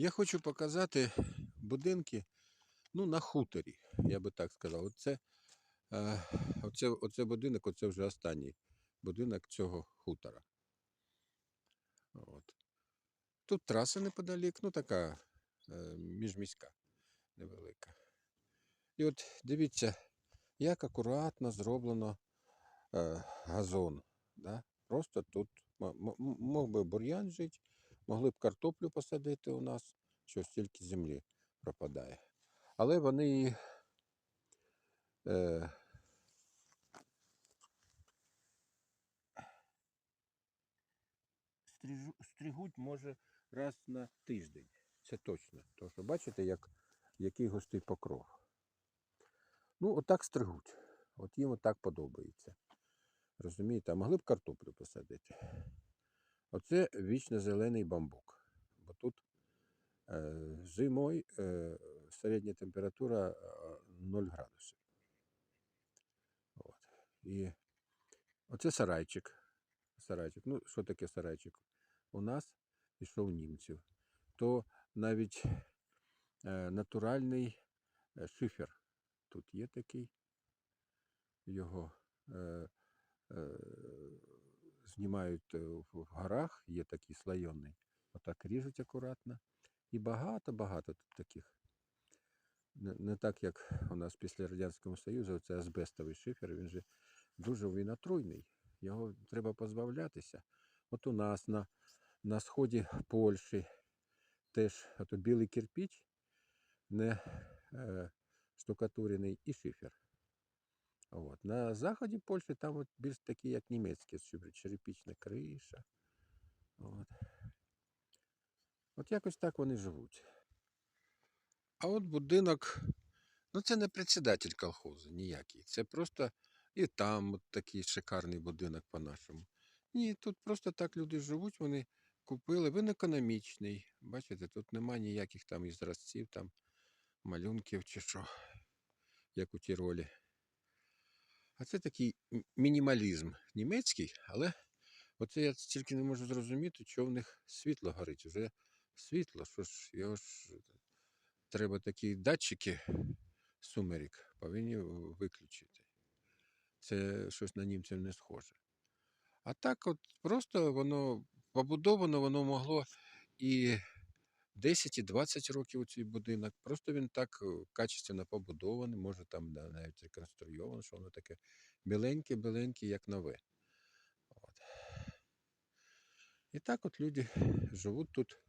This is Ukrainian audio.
Я хочу показати будинки ну, на хуторі, я би так сказав. Оце, е, оце, оце будинок, оце вже останній будинок цього хутора. От. Тут траса неподалік, ну така е, міжміська невелика. І от дивіться, як акуратно зроблено е, газон. Да? Просто тут мог би бур'ян жити, могли б картоплю посадити у нас, що стільки землі пропадає. Але вони е, стригуть може раз на тиждень. Це точно. Тому що бачите, як, який густий покров. Ну, отак стригуть. От їм отак подобається. Розумієте, а могли б картоплю посадити. Оце вічно зелений бамбук. Бо тут е, зимою е, середня температура е, 0 градусів. От. І оце сарайчик. Сарайчик. Ну, що таке сарайчик? У нас і що у німців. То навіть е, натуральний е, шифер. Тут є такий. Його е, е, знімають е, в горах, є такий слойоний. Отак ріжуть акуратно. І багато-багато тут таких. Не, так, як у нас після Радянського Союзу, це азбестовий шифер, він же дуже він отруйний. Його треба позбавлятися. От у нас на, на сході Польщі теж ото білий кирпіч, не е, штукатурений і шифер. От. На заході Польщі там от більш такі, як німецькі, черепічна криша. От. от якось так вони живуть. А от будинок, ну це не председатель колхозу ніякий. Це просто і там от такий шикарний будинок по-нашому. Ні, тут просто так люди живуть, вони купили. Він економічний. Бачите, тут нема ніяких там із зразців, там малюнків чи що, як у Тіролі. А це такий мінімалізм німецький, але оце я тільки не можу зрозуміти, що в них світло горить. Вже світло, що ж, його ж треба такі датчики сумерік повинні виключити. Це щось на німців не схоже. А так, от просто воно побудовано, воно могло і 10, і 20 років у цей будинок. Просто він так е, качественно побудований, може там да, навіть реконструйовано, що воно таке біленьке-біленьке, як нове. От. І так от люди живуть тут